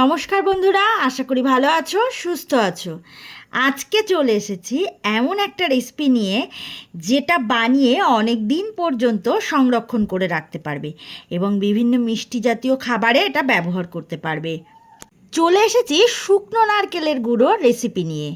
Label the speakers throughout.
Speaker 1: নমস্কার বন্ধুরা, আশা করি ভালো আছো, সুস্থ আছো। আজকে চলে এসেছি এমন একটা রেসিপি নিয়ে যেটা বানিয়ে অনেক দিন পর্যন্ত সংরক্ষণ করে রাখতে পারবে এবং বিভিন্ন মিষ্টি জাতীয় খাবারে এটা ব্যবহার করতে পারবে। চলে এসেছি শুকনো নারকেলের গুঁড়ো রেসিপি নিয়ে।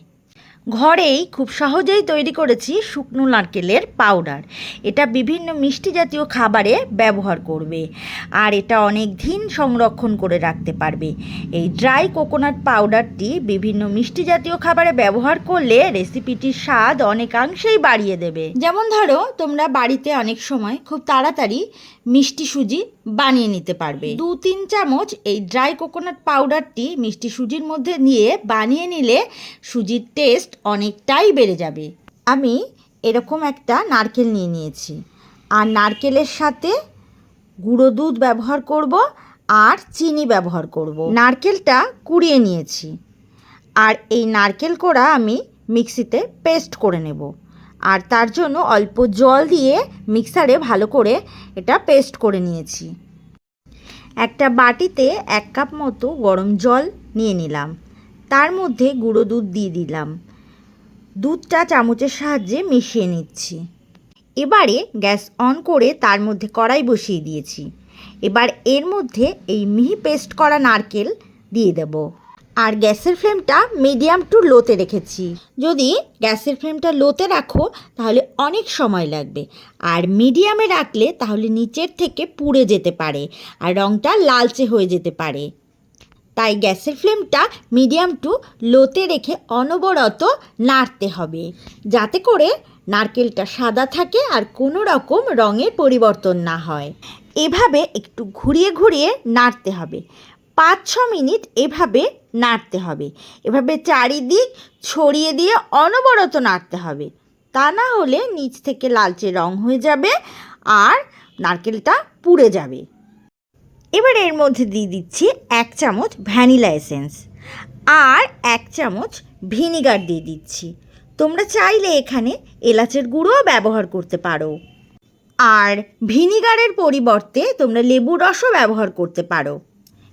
Speaker 1: ঘরেই খুব সহজেই তৈরি করেছি শুকনো নারকেলের পাউডার এটা বিভিন্ন মিষ্টি জাতীয় খাবারে ব্যবহার করবে আর এটা অনেক দিন সংরক্ষণ করে রাখতে পারবে। এই ড্রাই কোকোনাট পাউডারটি বিভিন্ন মিষ্টি জাতীয় খাবারে ব্যবহার করলে রেসিপিটির স্বাদ অনেকাংশেই বাড়িয়ে দেবে। যেমন ধরো, তোমরা বাড়িতে অনেক সময় খুব তাড়াতাড়ি মিষ্টি সুজি বানিয়ে নিতে পারবে। দু তিন চামচ এই ড্রাই কোকোনাট পাউডারটি মিষ্টি সুজির মধ্যে নিয়ে বানিয়ে নিলে সুজির টেস্ট অনেকটাই বেড়ে যাবে। আমি এরকম একটা নারকেল নিয়ে নিয়েছি। আর নারকেলের সাথে গুঁড়ো দুধ ব্যবহার করব আর চিনি ব্যবহার করব। নারকেলটা কুড়িয়ে নিয়েছি। আর এই নারকেল কোড়া আমি মিক্সিতে পেস্ট করে নেব। আর তার জন্য অল্প জল দিয়ে মিক্সারে ভালো করে এটা পেস্ট করে নিয়েছি। একটা বাটিতে এক কাপ মতো গরম জল নিয়ে নিলাম। তার মধ্যে গুঁড়ো দুধ দিয়ে দিলাম। দুধটা চামচের সাহায্যে মিশিয়ে নিচ্ছি। এবারে গ্যাস অন করে তার মধ্যে কড়াই বসিয়ে দিয়েছি। এবার এর মধ্যে এই মিহি পেস্ট করা নারকেল দিয়ে দেব। আর গ্যাসের ফ্লেমটা মিডিয়াম টু লোতে রেখেছি। যদি গ্যাসের ফ্লেমটা লোতে রাখো, তাহলে অনেক সময় লাগবে। আর মিডিয়ামে রাখলে, তাহলে নিচের থেকে পুড়ে যেতে পারে আর রঙটা লালচে হয়ে যেতে পারে। তাই গ্যাসের ফ্লেমটা মিডিয়াম টু লোতে রেখে অনবরত নাড়তে হবে। যাতে করে নারকেলটা সাদা থাকে আর কোনো রকম রঙের পরিবর্তন না হয়। এভাবে একটু ঘুরিয়ে ঘুরিয়ে নাড়তে হবে। পাঁচ ছ মিনিট এভাবে নাড়তে হবে। এভাবে চারিদিক ছড়িয়ে দিয়ে অনবরত নাড়তে হবে। তা না হলে নিচ থেকে লালচে রং হয়ে যাবে আর নারকেলটা পুড়ে যাবে। এবার এর মধ্যে দিয়ে দিচ্ছি এক চামচ ভ্যানিলা এসেন্স আর এক চামচ ভিনিগার দিয়ে দিচ্ছি। তোমরা চাইলে এখানে এলাচের গুঁড়োও ব্যবহার করতে পারো। আর ভিনিগারের পরিবর্তে তোমরা লেবুর রসও ব্যবহার করতে পারো।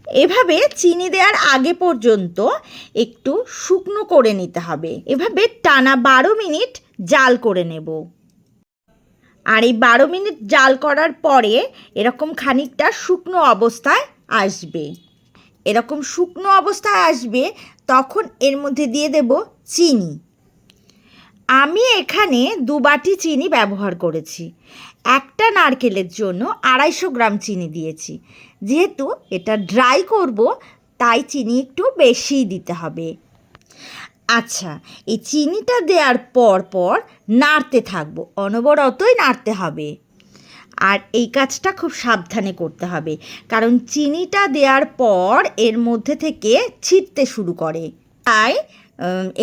Speaker 1: এভাবে চিনি দেওয়ার আগে পর্যন্ত একটু শুকনো করে নিতে হবে। এভাবে টানা বারো মিনিট জাল করে নেব। আর এই বারো মিনিট জাল করার পরে এরকম খানিকটা শুকনো অবস্থায় আসবে। এরকম শুকনো অবস্থায় আসবে, তখন এর মধ্যে দিয়ে দেব চিনি। আমি এখানে দু বাটি চিনি ব্যবহার করেছি। একটা নারকেলের জন্য আড়াইশো গ্রাম চিনি দিয়েছি। যেহেতু এটা ড্রাই করব, তাই চিনি একটু বেশিই দিতে হবে। আচ্ছা এই চিনিটা দেওয়ার পর পর নাড়তে থাকব, অনবরতই নাড়তে হবে। আর এই কাজটা খুব সাবধানে করতে হবে, কারণ চিনিটা দেওয়ার পর এর মধ্যে থেকে ছিটতে শুরু করে। তাই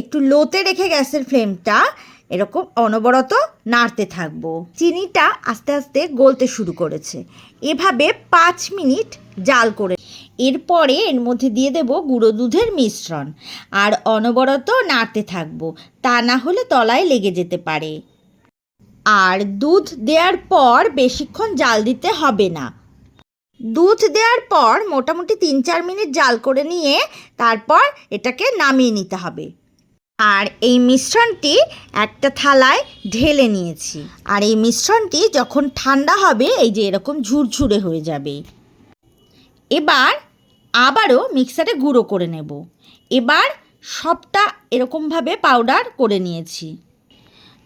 Speaker 1: একটু লোতে রেখে গ্যাসের ফ্লেমটা এরকম অনবরত নাড়তে থাকব। চিনিটা আস্তে আস্তে গলতে শুরু করেছে। এভাবে পাঁচ মিনিট জাল করে এরপরে এর মধ্যে দিয়ে দেব গুঁড়ো দুধের মিশ্রণ আর অনবরত নাড়তে থাকব। তা না হলে তলায় লেগে যেতে পারে। আর দুধ দেওয়ার পর বেশিক্ষণ জাল দিতে হবে না। দুধ দেওয়ার পর মোটামুটি তিন চার মিনিট জাল করে নিয়ে তারপর এটাকে নামিয়ে নিতে হবে। আর এই মিশ্রণটি একটা থালায় ঢেলে নিয়েছি। আর এই মিশ্রণটি যখন ঠান্ডা হবে, এই যে এরকম ঝুরঝুরে হয়ে যাবে। এবার আবারও মিক্সারে গুঁড়ো করে নেব। এবার সবটা এরকমভাবে পাউডার করে নিয়েছি।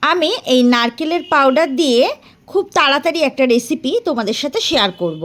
Speaker 1: আমি এই নারকেলের পাউডার দিয়ে খুব তাড়াতাড়ি একটা রেসিপি তোমাদের সাথে শেয়ার করব।